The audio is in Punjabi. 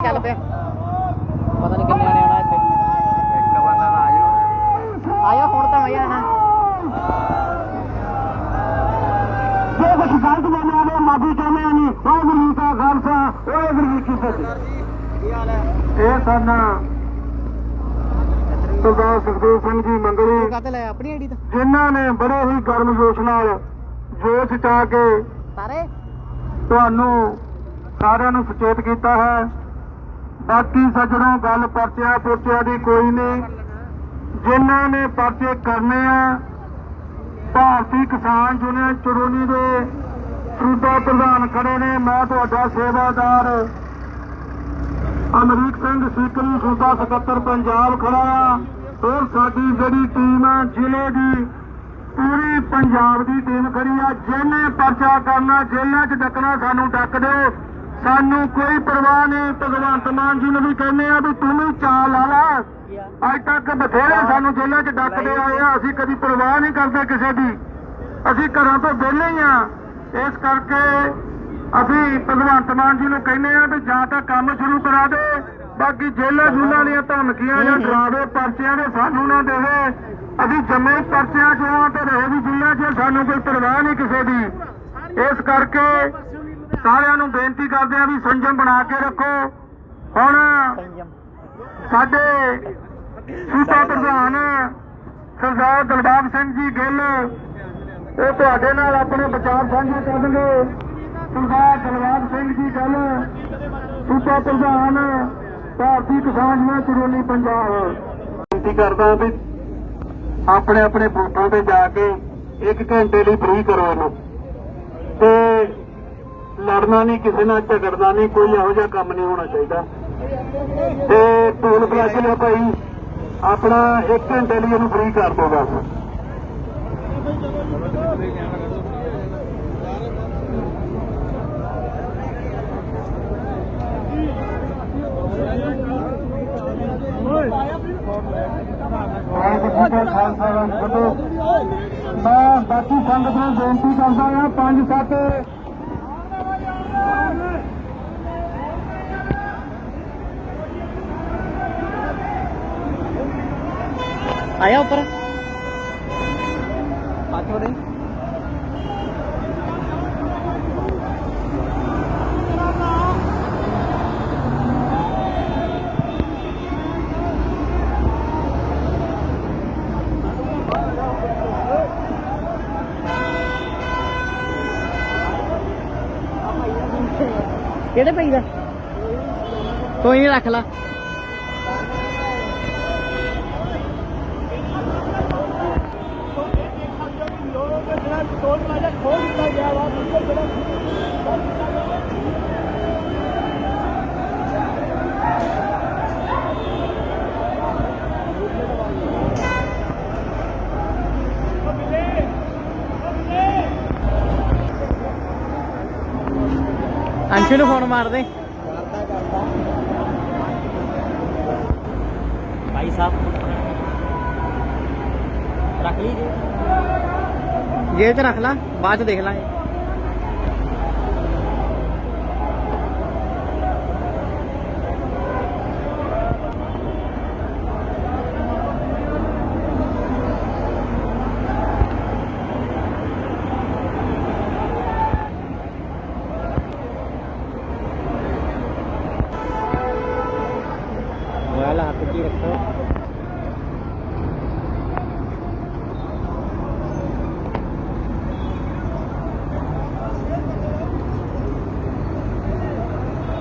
ਚੱਲ ਪਿਆ। ਪਤਾ ਨਹੀਂ ਕਿੰਨੇ ਆਣੇ ਆਣਾ ਇੱਥੇ। ਇੱਕ ਬੰਦਾ ਤਾਂ ਆਜੋ ਆਇਆ ਹੁਣ ਤਾਂ ਮਜ਼ਾ ਆਣਾ ਜੇ ਕੁਝ ਗਲਤ ਬੋਲਿਆ ਨੇ ਮਾਫੀ ਚਾਹੁੰਦੇ ਹਾਂ ਜੀ। ਵਾਹਿਗੁਰੂ ਜੀ ਕਾ ਖਾਲਸਾ ਵਾਹਿਗੁਰੂ ਜੀ ਕੀ ਫਤਿਹ। ਕੀ ਹਾਲ ਹੈ? ਇਹ ਸਨ ਸਰਦਾਰ ਸੁਖਦੇਵ ਸਿੰਘ ਜੀ ਮੰਗਲੀ। ਕਾਤੇ ਲੈ ਆਪਣੀ ਆਈਡੀ ਤਾਂ। ਜਿਨ੍ਹਾਂ ਨੇ ਬੜੇ ਹੀ ਗਰਮ ਜੋਸ਼ ਨਾਲ ਜੋਸ਼ ਚਾ ਕੇ ਸਾਰੇ ਤੁਹਾਨੂੰ ਸਾਰਿਆਂ ਨੂੰ ਸੁਚੇਤ ਕੀਤਾ ਹੈ। ਬਾਕੀ ਸੱਜਣੋਂ, ਗੱਲ ਪਰਚਿਆਂ ਪੁਰਚਿਆਂ ਦੀ ਕੋਈ ਨਹੀਂ। ਜਿਨ੍ਹਾਂ ਨੇ ਪਰਚੇ ਕਰਨੇ ਆ, ਭਾਰਤੀ ਕਿਸਾਨ ਯੂਨੀਅਨ ਚਰੂਨੀ ਦੇ ਸੂਬਾ ਪ੍ਰਧਾਨ ਖੜੇ ਨੇ। ਮੈਂ ਤੁਹਾਡਾ ਸੇਵਾਦਾਰ ਅਮਰੀਕ ਸਿੰਘ ਸੀਕਰੀ, ਸੂਬਾ ਸਕੱਤਰ ਪੰਜਾਬ ਖੜਾ ਆ। ਹੋਰ ਸਾਡੀ ਜਿਹੜੀ ਟੀਮ ਆ, ਜ਼ਿਲ੍ਹੇ ਦੀ ਪੂਰੀ ਪੰਜਾਬ ਦੀ ਟੀਮ ਖੜੀ ਆ। ਜਿਹਨੇ ਪਰਚਾ ਕਰਨਾ, ਜੇਲ੍ਹਾਂ 'ਚ ਡੱਕਣਾ, ਸਾਨੂੰ ਡੱਕ ਦਿਓ। ਸਾਨੂੰ ਕੋਈ ਪਰਵਾਹ ਨਹੀਂ ਭਗਵੰਤ ਮਾਨ ਜੀ ਨੂੰ ਵੀ ਕਹਿੰਦੇ ਆ ਵੀ ਤੂੰ ਵੀ ਚਾਲ ਲਾ ਲਾ। ਅੱਜ ਤੱਕ ਬਥੇਰੇ ਸਾਨੂੰ ਜੇਲ੍ਹਾਂ 'ਚ ਡੱਕਦੇ ਆਏ ਆ, ਅਸੀਂ ਕਦੀ ਪਰਵਾਹ ਨਹੀਂ ਕਰਦੇ ਕਿਸੇ ਦੀ। ਅਸੀਂ ਘਰਾਂ ਤੋਂ ਵਿਹਲੇ ਹੀ ਆ। ਇਸ ਕਰਕੇ ਅਸੀਂ ਭਗਵੰਤ ਮਾਨ ਜੀ ਨੂੰ ਕਹਿੰਦੇ ਆ ਵੀ ਜਾਂ ਤਾਂ ਕੰਮ ਸ਼ੁਰੂ ਕਰਾ ਦੇ, ਬਾਕੀ ਜੇਲ੍ਹਾਂ ਜੂਲਾਂ ਦੀਆਂ ਧਮਕੀਆਂ ਜਾਂ ਡਰਾਵੇ ਪਰਚਿਆਂ ਦੇ ਸਾਨੂੰ ਨਾ ਦੇਵੇ। ਅਸੀਂ ਜੰਮੇ ਪਰਚਿਆਂ ਚੋਂ ਤੇ ਰਹੇ ਵੀ ਜੇਲ੍ਹਾਂ 'ਚ, ਸਾਨੂੰ ਕੋਈ ਪਰਵਾਹ ਨਹੀਂ ਕਿਸੇ ਦੀ। ਇਸ ਕਰਕੇ ਸਾਰਿਆਂ ਨੂੰ ਬੇਨਤੀ ਕਰਦੇ ਆ ਵੀ ਸੰਜਮ ਬਣਾ ਕੇ ਰੱਖੋ। ਹੁਣ ਸਾਡੇ ਸੂਬਾ ਪ੍ਰਧਾਨ ਸਰਦਾਰ ਦਲਬਾਗ ਸਿੰਘ ਜੀ ਗਿੱਲ ਉਹ ਤੁਹਾਡੇ ਨਾਲ ਆਪਣੇ ਵਿਚਾਰ ਸਾਂਝੇ ਕਰਨਗੇ ਸਰਦਾਰ ਦਲਬਾਗ ਸਿੰਘ ਜੀ ਗਿੱਲ ਸੂਬਾ ਪ੍ਰਧਾਨ ਭਾਰਤੀ ਕਿਸਾਨ ਯੂਨੀਅਨ ਚਰੋਲੀ ਪੰਜਾਬ। ਬੇਨਤੀ ਕਰਦਾ ਵੀ ਆਪਣੇ ਆਪਣੇ ਬੂਥਾਂ ਤੇ ਜਾ ਕੇ ਇੱਕ ਘੰਟੇ ਲਈ ਫ੍ਰੀ ਕਰੋ ਇਹਨੂੰ। ਤੇ ਲੜਨਾ ਨਹੀਂ, ਕਿਸੇ ਨਾਲ ਝਗੜਨਾ ਨਹੀਂ, ਕੋਈ ਇਹੋ ਜਿਹਾ ਕੰਮ ਨਹੀਂ ਹੋਣਾ ਚਾਹੀਦਾ। ਤੇ ਟੋਲ ਪਲਾਜ਼ੇ ਨੇ ਭਾਈ ਆਪਣਾ 1 ਘੰਟੇ ਲਈ ਇਹਨੂੰ ਫ੍ਰੀ ਕਰ ਦੋ ਬਸ। ਖਾਲਸਾ ਵਾਹਿਗੁਰੂ। ਮੈਂ ਬਾਕੀ ਸੰਗਤ ਨੂੰ ਬੇਨਤੀ ਕਰਦਾ ਹਾਂ, ਪੰਜ ਸੱਤ ਆਇਆ ਉੱਪਰ? ਹੱਥ ਕਿਹੜੇ ਪਈ ਦਾ? ਕੋਈ ਨਹੀਂ ਰੱਖ ਲਾ। ਅੰਸ਼ੂ ਨੂੰ ਫੋਨ ਮਾਰ ਦੇ। ਭਾਈ ਸਾਹਿਬ ਰੱਖ ਲਈ ਜੀ। 'ਚ ਰੱਖ ਲਾ ਬਾਅਦ 'ਚ ਦੇਖ ਲਾਂਗੇ। ਮੋਬਾਈਲ ਹੱਥ 'ਚ ਹੀ ਰੱਖੋ